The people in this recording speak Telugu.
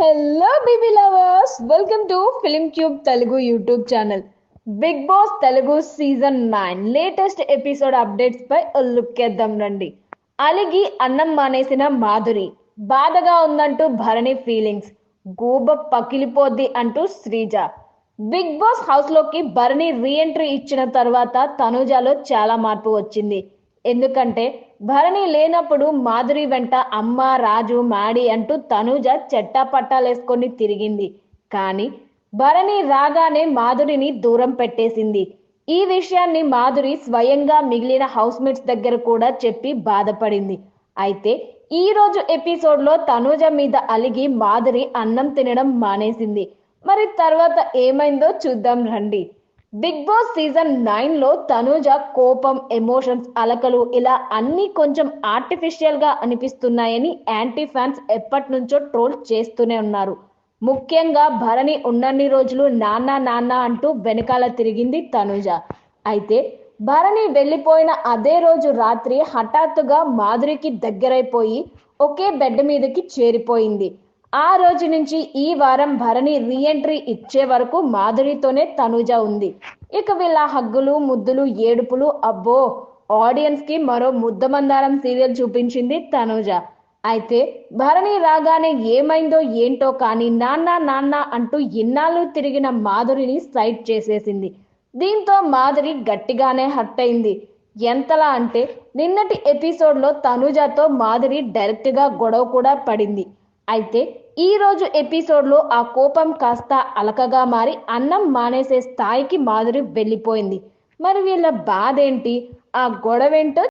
Hello BB lovers welcome to film tube Telugu YouTube channel Bigg Boss Telugu season nine latest episode updates pi look వేద్దాం రండి అలిగి అన్నం మానేసిన మాధురి. బాధగా ఉందంటూ భరణి ఫీలింగ్స్ గూబ పకిలిపోద్ది అంటూ శ్రీజ. బిగ్ బాస్ హౌస్లోకి భరణి రీఎంట్రీ ఇచ్చిన తర్వాత తనుజాలో చాలా మార్పు వచ్చింది. ఎందుకంటే భరణి లేనప్పుడు మాధురి వెంట అమ్మ రాజు మాడి అంటూ తనుజ చెట్టా పట్టాలేసుకొని తిరిగింది. కానీ భరణి రాగానే మాధురిని దూరం పెట్టేసింది. ఈ విషయాన్ని మాధురి స్వయంగా మిగిలిన హౌస్ మేట్స్ దగ్గర కూడా చెప్పి బాధపడింది. అయితే ఈ రోజు ఎపిసోడ్లో తనుజ మీద అలిగి మాధురి అన్నం తినడం మానేసింది. మరి తర్వాత ఏమైందో చూద్దాం రండి. బిగ్ బాస్ సీజన్ నైన్లో తనూజ కోపం ఎమోషన్స్ అలకలు ఇలా అన్ని కొంచెం ఆర్టిఫిషియల్గా అనిపిస్తున్నాయని యాంటీ ఫ్యాన్స్ ఎప్పటి నుంచో ట్రోల్ చేస్తూనే ఉన్నారు. ముఖ్యంగా భరణి ఉన్నన్ని రోజులు నాన్న నాన్న అంటూ వెనకాల తిరిగింది తనూజ. అయితే భరణి వెళ్ళిపోయిన అదే రోజు రాత్రి హఠాత్తుగా మాధురికి దగ్గరైపోయి ఒకే బెడ్ మీదకి చేరిపోయింది. ఆ రోజు నుంచి ఈ వారం భరణి రీఎంట్రీ ఇచ్చే వరకు మాధురితోనే తనుజ ఉంది. ఇక వీళ్ళ హగ్గులు ముద్దులు ఏడుపులు అబ్బో! ఆడియన్స్కి మరో ముద్దమందారం సీరియల్ చూపించింది తనుజ. అయితే భరణి రాగానే ఏమైందో ఏంటో కానీ నాన్న నాన్న అంటూ ఇన్నాళ్ళు తిరిగిన మాధురిని సైడ్ చేసేసింది. దీంతో మాధురి గట్టిగానే హర్ట్ అయింది. ఎంతలా అంటే నిన్నటి ఎపిసోడ్లో తనుజతో మాధురి డైరెక్ట్గా గొడవ కూడా పడింది. అయితే ఈ రోజు ఎపిసోడ్లో ఆ కోపం కాస్త అలకగా మారి అన్నం మానేసే స్థాయికి మాధురి వెళ్ళిపోయింది. మరి వీళ్ళ బాధ ఏంటి ఆ గొడవేంటో